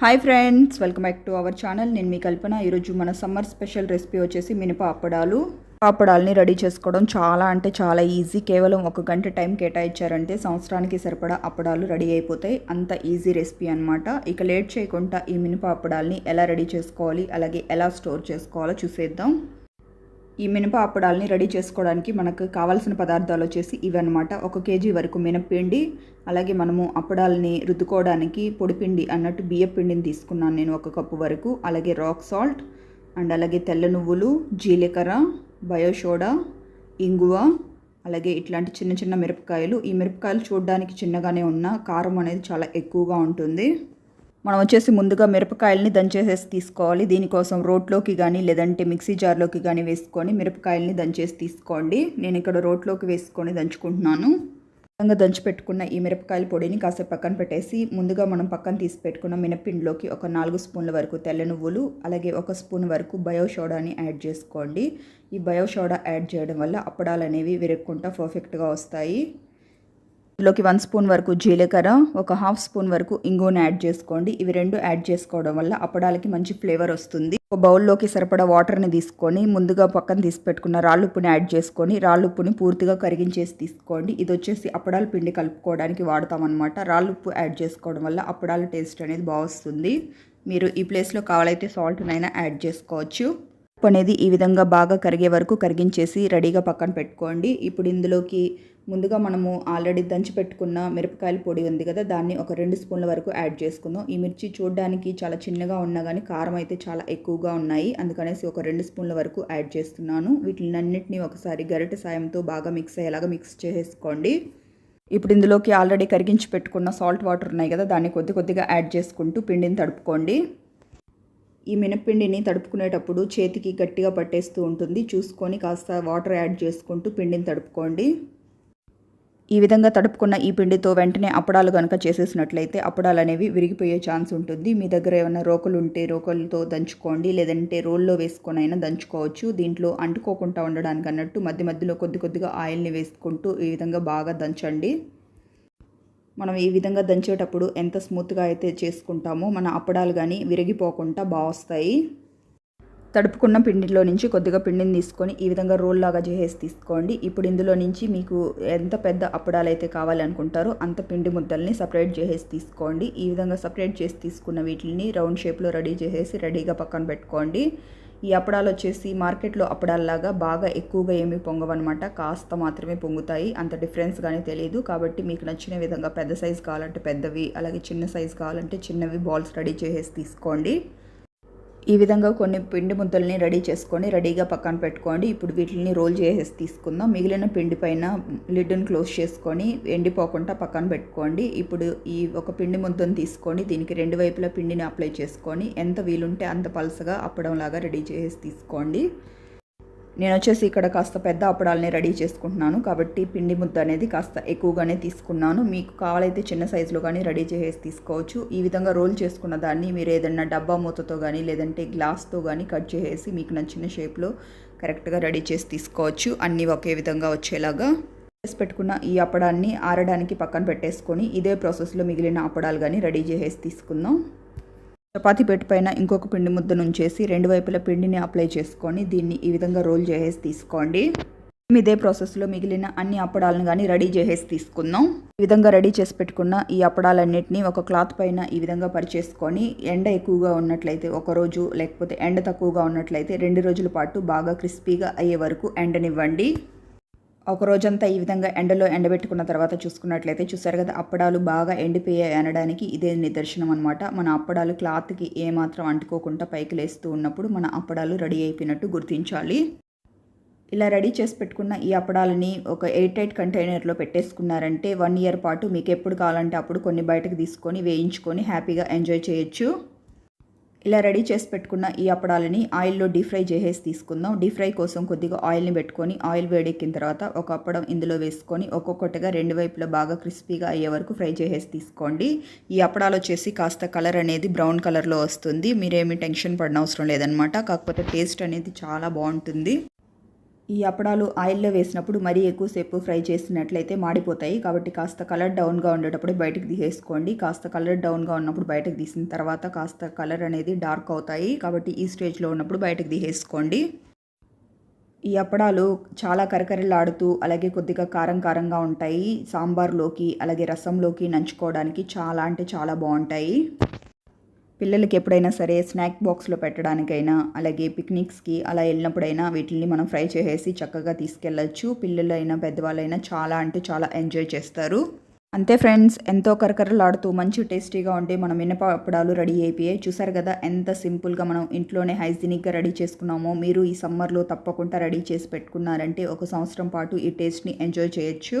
Hi friends welcome back to our channel నేను మీ కల్పన. ఈరోజు మన సమ్మర్ స్పెషల్ రెసిపీ వచ్చేసి మినప అప్పడాలు అప్పడాలని రెడీ చేసుకోవడం చాలా అంటే చాలా ఈజీ కేవలం ఒక గంట టైం కేటాయించారంటే సంవత్సరానికి సరిపడా అప్పడాలు రెడీ అయిపోతాయి. అంత ఈజీ రెసిపీ అనమాట ఇక లేట్ చేయకుండా ఈ మినప అప్పడాలని ఎలా రెడీ చేసుకోవాలి అలాగే ఎలా స్టోర్ చేసుకోవాలో చూసేద్దాం. ఈ మినప అప్పడాలని రెడీ చేసుకోవడానికి మనకు కావాల్సిన పదార్థాలు వచ్చేసి ఇవన్నమాట. ఒక కేజీ వరకు మినప్పిండి అలాగే మనము అప్పడాలని రుద్దుకోవడానికి పొడిపిండి అన్నట్టు బియ్య పిండిని తీసుకున్నాను నేను ఒక కప్పు వరకు. అలాగే రాక్ సాల్ట్ అండ్ అలాగే తెల్ల నువ్వులు జీలకర్ర బయోషోడా ఇంగువ అలాగే ఇట్లాంటి చిన్న చిన్న మిరపకాయలు. ఈ మిరపకాయలు చూడడానికి చిన్నగానే ఉన్న కారం అనేది చాలా ఎక్కువగా ఉంటుంది. మనం వచ్చేసి ముందుగా మిరపకాయలని దంచేసేసి తీసుకోవాలి. దీనికోసం రోట్లోకి కానీ లేదంటే మిక్సీ జార్లోకి కానీ వేసుకొని మిరపకాయలని దంచేసి తీసుకోండి. నేను ఇక్కడ రోట్లోకి వేసుకొని దంచుకుంటున్నాను. విధంగా దంచి పెట్టుకున్న ఈ మిరపకాయల పొడిని కాసేపు పక్కన పెట్టేసి ముందుగా మనం పక్కన తీసి పెట్టుకున్న మినపిండిలోకి ఒక నాలుగు స్పూన్ల వరకు తెల్ల నువ్వులు అలాగే ఒక స్పూన్ వరకు బయో సోడాని యాడ్ చేసుకోండి. ఈ బయో సోడా యాడ్ చేయడం వల్ల అప్పడాలు అనేవి విరక్కుంటా పర్ఫెక్ట్గా వస్తాయి. ఇందులోకి వన్ స్పూన్ వరకు జీలకర్ర ఒక హాఫ్ స్పూన్ వరకు ఇంగువను యాడ్ చేసుకోండి. ఇవి రెండు యాడ్ చేసుకోవడం వల్ల అప్పడాలకి మంచి ఫ్లేవర్ వస్తుంది. ఒక బౌల్లోకి సరిపడా వాటర్ని తీసుకొని ముందుగా పక్కన తీసి పెట్టుకున్న రాళ్ళుప్పుని యాడ్ చేసుకొని రాళ్ళుప్పుని పూర్తిగా కరిగించేసి తీసుకోండి. ఇది వచ్చేసి అప్పడాల పిండి కలుపుకోవడానికి వాడతామన్నమాట. రాళ్ళుప్పు యాడ్ చేసుకోవడం వల్ల అప్పడాల టేస్ట్ అనేది బాగుస్తుంది మీరు ఈ ప్లేస్లో కావాలైతే సాల్ట్నైనా యాడ్ చేసుకోవచ్చు. ఉప్పు అనేది ఈ విధంగా బాగా కరిగే వరకు కరిగించేసి రెడీగా పక్కన పెట్టుకోండి. ఇప్పుడు ఇందులోకి ముందుగా మనము ఆల్రెడీ దంచి పెట్టుకున్న మిరపకాయల పొడి ఉంది కదా దాన్ని ఒక రెండు స్పూన్ల వరకు యాడ్ చేసుకుందాం. ఈ మిర్చి చూడడానికి చాలా చిన్నగా ఉన్నా కానీ కారం అయితే చాలా ఎక్కువగా ఉన్నాయి. అందుకనేసి ఒక రెండు స్పూన్ల వరకు యాడ్ చేస్తున్నాను. వీటిని అన్నింటినీ ఒకసారి గరిటె సాయంతో బాగా మిక్స్ అయ్యేలాగా మిక్స్ చేసుకోండి. ఇప్పుడు ఇందులోకి ఆల్రెడీ కరిగించి పెట్టుకున్న సాల్ట్ వాటర్ ఉన్నాయి కదా దాన్ని కొద్ది కొద్దిగా యాడ్ చేసుకుంటూ పిండిని తడుపుకోండి. ఈ మినప్పిండిని తడుపుకునేటప్పుడు చేతికి గట్టిగా పట్టేస్తూ ఉంటుంది. చూసుకొని కాస్త వాటర్ యాడ్ చేసుకుంటూ పిండిని తడుపుకోండి. ఈ విధంగా తడుపుకున్న ఈ పిండితో వెంటనే అప్పడాలు కనుక చేసేసినట్లయితే అప్పడాలు అనేవి విరిగిపోయే ఛాన్స్ ఉంటుంది. మీ దగ్గర ఏమైనా రోకలు ఉంటే రోకలతో దంచుకోండి. లేదంటే రోల్లో వేసుకొని అయినా దంచుకోవచ్చు. దీంట్లో అంటుకోకుండా ఉండడానికి అన్నట్టు మధ్య మధ్యలో కొద్ది కొద్దిగా ఆయిల్ని వేసుకుంటూ ఈ విధంగా బాగా దంచండి. మనం ఈ విధంగా దంచేటప్పుడు ఎంత స్మూత్గా అయితే చేసుకుంటామో మన అప్పడాలు కానీ విరిగిపోకుండా బాగా వస్తాయి తడుపుకున్న పిండిలో నుంచి కొద్దిగా పిండిని తీసుకొని ఈ విధంగా రోల్ లాగా చేసేసి తీసుకోండి. ఇప్పుడు ఇందులో నుంచి మీకు ఎంత పెద్ద అప్పడాలు అయితే కావాలనుకుంటారో అంత పిండి ముద్దల్ని సపరేట్ చేసేసి తీసుకోండి. ఈ విధంగా సపరేట్ చేసి తీసుకున్న వీటిని రౌండ్ షేప్లో రెడీ చేసేసి రెడీగా పక్కన పెట్టుకోండి. ఈ అప్పడాలు వచ్చేసి మార్కెట్లో అప్పడాల్లాగా బాగా ఎక్కువగా ఏమి పొంగవన్నమాట. కాస్త మాత్రమే పొంగుతాయి. అంత డిఫరెన్స్ కానీ తెలియదు కాబట్టి మీకు నచ్చిన విధంగా పెద్ద సైజు కావాలంటే పెద్దవి అలాగే చిన్న సైజు కావాలంటే చిన్నవి బాల్స్ రెడీ చేసేసి తీసుకోండి. ఈ విధంగా కొన్ని పిండి ముద్దల్ని రెడీ చేసుకొని రెడీగా పక్కన పెట్టుకోండి. ఇప్పుడు వీటిని రోల్ చేసేసి తీసుకుందాం. మిగిలిన పిండి పైన లిడ్ని క్లోజ్ చేసుకొని ఎండిపోకుండా పక్కన పెట్టుకోండి. ఇప్పుడు ఈ ఒక పిండి ముద్దను తీసుకొని దీనికి రెండు వైపులా పిండిని అప్లై చేసుకొని ఎంత వీలుంటే అంత పలసగా అప్పడంలాగా రెడీ చేసేసి తీసుకోండి. నేను వచ్చేసి ఇక్కడ కాస్త పెద్ద అప్పడాలని రెడీ చేసుకుంటున్నాను. కాబట్టి పిండి ముద్ద అనేది కాస్త ఎక్కువగానే తీసుకున్నాను. మీకు కావాలైతే చిన్న సైజులో కానీ రెడీ చేసేసి తీసుకోవచ్చు. ఈ విధంగా రోల్ చేసుకున్న దాన్ని మీరు ఏదైనా డబ్బా మూతతో కానీ లేదంటే గ్లాస్తో కానీ కట్ చేసేసి మీకు నచ్చిన షేప్లో కరెక్ట్గా రెడీ చేసి తీసుకోవచ్చు. అన్నీ ఒకే విధంగా వచ్చేలాగా చేసి పెట్టుకున్న ఈ అప్పడాన్ని ఆరడానికి పక్కన పెట్టేసుకొని ఇదే ప్రాసెస్లో మిగిలిన అప్పడాలు కానీ రెడీ చేసేసి తీసుకుందాం. చపాతి పెట్టి పైన ఇంకొక పిండి ముద్ద నుంచేసి రెండు వైపుల పిండిని అప్లై చేసుకొని దీన్ని ఈ విధంగా రోల్ చేసేసి తీసుకోండి. ఇదే ప్రాసెస్లో మిగిలిన అన్ని అప్పడాలను కానీ రెడీ చేసేసి తీసుకుందాం. ఈ విధంగా రెడీ చేసి పెట్టుకున్న ఈ అప్పడాలన్నింటినీ ఒక క్లాత్ పైన ఈ విధంగా పరిచేసుకొని ఎండ ఎక్కువగా ఉన్నట్లయితే ఒక రోజు లేకపోతే ఎండ తక్కువగా ఉన్నట్లయితే రెండు రోజుల పాటు బాగా క్రిస్పీగా అయ్యే వరకు ఎండనివ్వండి. ఒక రోజంతా ఈ విధంగా ఎండలో ఎండబెట్టుకున్న తర్వాత చూసుకున్నట్లయితే చూసారు కదా అప్పడాలు బాగా ఎండిపోయాయి అనడానికి ఇదే నిదర్శనం అనమాట మన అప్పడాలు క్లాత్కి ఏమాత్రం అంటుకోకుండా పైకి లేస్తూ ఉన్నప్పుడు మన అప్పడాలు రెడీ అయిపోయినట్టు గుర్తించాలి. ఇలా రెడీ చేసి పెట్టుకున్న ఈ అప్పడాలని ఒక ఎయిట్ ఎయిట్ కంటైనర్లో పెట్టేసుకున్నారంటే వన్ ఇయర్ పాటు మీకు ఎప్పుడు కావాలంటే అప్పుడు కొన్ని బయటకు తీసుకొని వేయించుకొని హ్యాపీగా ఎంజాయ్ చేయొచ్చు. ఇలా రెడీ చేసి పెట్టుకున్న ఈ అప్పడాలని ఆయిల్లో డీప్ ఫ్రై చేసేసి తీసుకుందాం. డీప్ ఫ్రై కోసం కొద్దిగా ఆయిల్ని పెట్టుకొని ఆయిల్ వేడెక్కిన తర్వాత ఒక అప్పడం ఇందులో వేసుకొని ఒక్కొక్కటిగా రెండు వైపులా బాగా క్రిస్పీగా అయ్యే వరకు ఫ్రై చేసేసి తీసుకోండి. ఈ అప్పడాలు వచ్చేసి కాస్త కలర్ అనేది బ్రౌన్ కలర్లో వస్తుంది. మీరేమి టెన్షన్ పడిన అవసరం లేదనమాట కాకపోతే టేస్ట్ అనేది చాలా బాగుంటుంది. ఈ అప్పడాలు ఆయిల్లో వేసినప్పుడు మరీ ఎక్కువసేపు ఫ్రై చేసినట్లయితే మాడిపోతాయి. కాబట్టి కాస్త కలర్ డౌన్గా ఉండేటప్పుడు బయటకు తీసేసుకోండి. కాస్త కలర్ డౌన్గా ఉన్నప్పుడు బయటకు తీసిన తర్వాత కాస్త కలర్ అనేది డార్క్ అవుతాయి. కాబట్టి ఈ స్టేజ్లో ఉన్నప్పుడు బయటకు తీసేసుకోండి. ఈ అప్పడాలు చాలా కరకరలాడుతూ అలాగే కొద్దిగా కారం కారంగా ఉంటాయి. సాంబార్లోకి అలాగే రసంలోకి నంచుకోవడానికి చాలా అంటే చాలా బాగుంటాయి. పిల్లలకి ఎప్పుడైనా సరే స్నాక్ బాక్స్లో పెట్టడానికైనా అలాగే పిక్నిక్స్కి అలా వెళ్ళినప్పుడైనా వీటిని మనం ఫ్రై చేసేసి చక్కగా తీసుకెళ్ళచ్చు. పిల్లలైనా పెద్దవాళ్ళైనా చాలా అంటే చాలా ఎంజాయ్ చేస్తారు. అంతే ఫ్రెండ్స్ ఎంతో కరకరలాడుతూ మంచి టేస్టీగా ఉంటే మనం మినప అప్పడాలు రెడీ అయిపోయాయి. చూసారు కదా ఎంత సింపుల్గా మనం ఇంట్లోనే హైజీనిక్గా రెడీ చేసుకున్నామో మీరు ఈ సమ్మర్లో తప్పకుండా రెడీ చేసి పెట్టుకున్నారంటే ఒక సంవత్సరం పాటు ఈ టేస్ట్ని ఎంజాయ్ చేయొచ్చు.